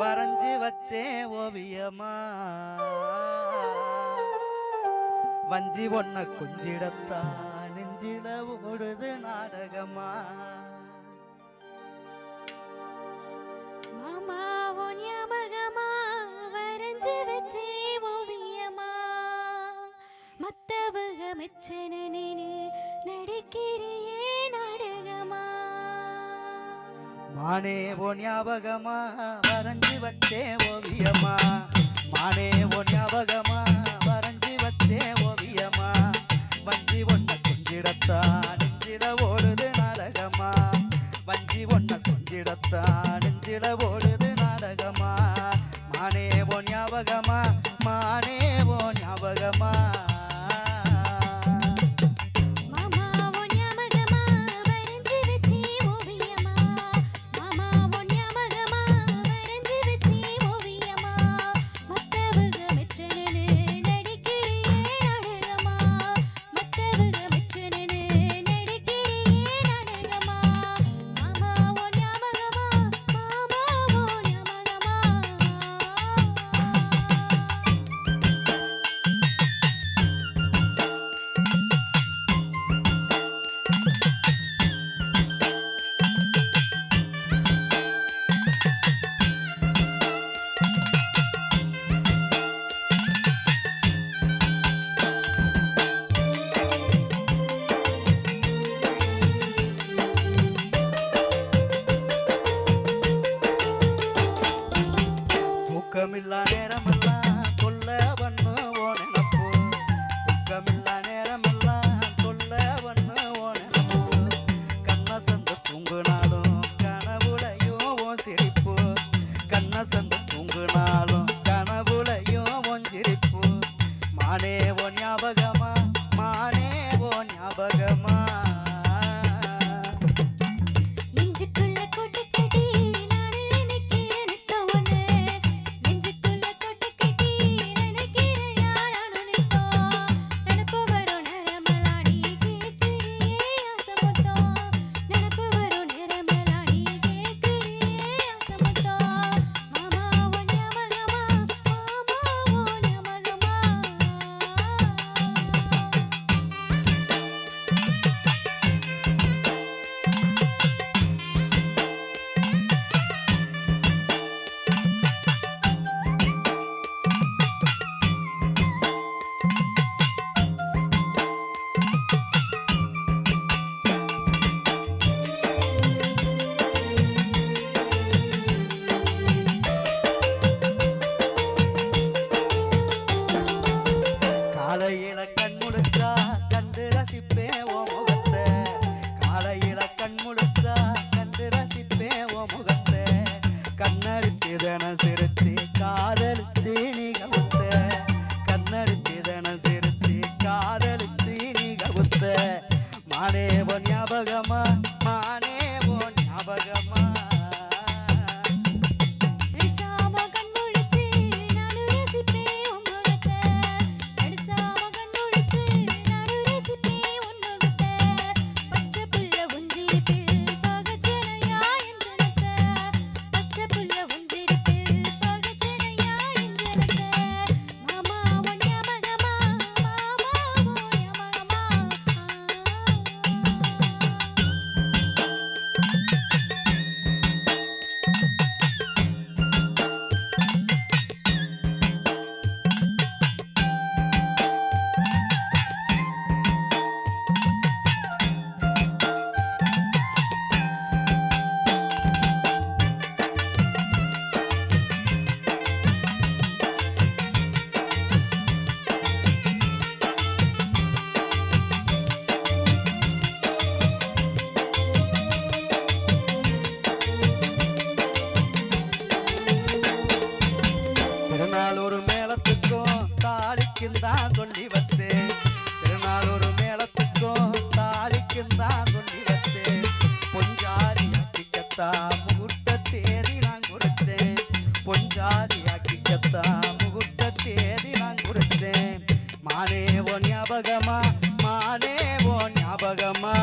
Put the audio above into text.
வரைஞ்சி வச்சேன் ஓவியமா? வஞ்சி ஒன்ன குஞ்சிடத்தா நெஞ்சில ஓடுது நாடகமா? மாமாவும் ஞாபகமா? வரைஞ்சி வச்சே ஓவியமா? மத்தவக மெச்சனு நடிக்கிறேன் மானே ஓ ஞாபகமா? வரைஞ்சு வச்சே ஓவியமா மானே ஓ ஞாபகமா? வரைஞ்சு வச்சே ஓவியமா வஞ்சி ஒன்ன கொஞ்சிடத்தா? நெஞ்சிட ஓடுது நாடகமா? வஞ்சி ஒன்ன கொஞ்சிடத்தா? நெஞ்சிட ஓடுது நாடகமா? மானே ஓ ஞாபகமா? மானே ஓ ஞாபகமா? காதலிச்சு நீ கவுத்த மானேவன் ஞாபகமா? தான் சொல்லி வச்சேன். பொஞ்சாதி ஆக்கிக்கத்தா முகூர்த்த தேதி நான் கொடுத்தேன். பொஞ்சாதி ஆக்கிக்கத்தா முகூர்த்த தேதி நான் கொடுத்தேன். மானேவோ ஞாபகமா மானேவோ ஞாபகமா.